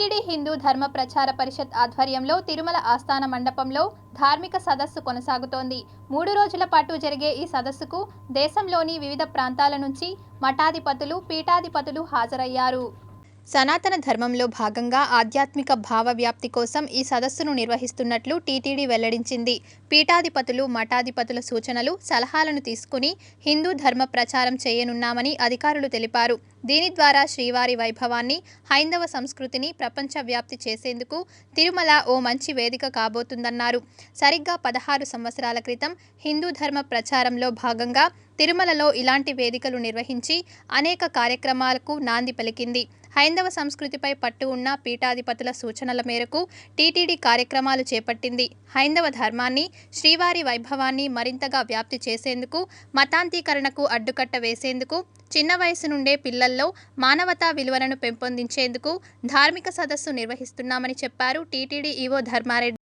TTD Hindu ధర్మ ప్రచార పరిషత్ ఆధ్వర్యంలో తిరుమల ఆస్థాన మండపంలో ధార్మిక సదస్సు కొనసాగుతోంది. మూడు రోజుల పాటు జరిగే ఈ సదస్సుకు దేశంలోని వివిధ ప్రాంతాల నుంచి మఠాధిపతులు పీఠాధిపతులు హాజరయ్యారు. సనాతన ధర్మంలో భాగంగా ఆధ్యాత్మిక భావ వ్యాప్తి కోసం ఈ సదస్సును నిర్వహిస్తున్నట్లు టీటీడీ వెల్లడించింది. పీఠాధిపతులు మఠాధిపతుల సూచనలు సలహాలను తీసుకుని హిందూ ధర్మ ప్రచారం చేయనున్నామని అధికారులు తెలిపారు. దీని ద్వారా శ్రీవారి వైభవాన్ని హైందవ సంస్కృతిని ప్రపంచ వ్యాప్తి చేసేందుకు తిరుమల ఓ మంచి వేదిక కాబోతుందన్నారు. సరిగ్గా పదహారు సంవత్సరాల క్రితం హిందూ ధర్మ ప్రచారంలో భాగంగా తిరుమలలో ఇలాంటి వేదికలు నిర్వహించి అనేక కార్యక్రమాలకు నాంది పలికింది. హైందవ సంస్కృతిపై పట్టు ఉన్న పీఠాధిపతుల సూచనల మేరకు టీటీడీ కార్యక్రమాలు చేపట్టింది. హైందవ ధర్మాన్ని శ్రీవారి వైభవాన్ని మరింతగా వ్యాప్తి చేసేందుకు మతాంతీకరణకు అడ్డుకట్ట వేసేందుకు చిన్న వయసు నుండే పిల్లల్లో మానవతా విలువలను పెంపొందించేందుకు ధార్మిక సదస్సు నిర్వహిస్తున్నామని చెప్పారు టీటీడీ ఈవో ధర్మారెడ్డి.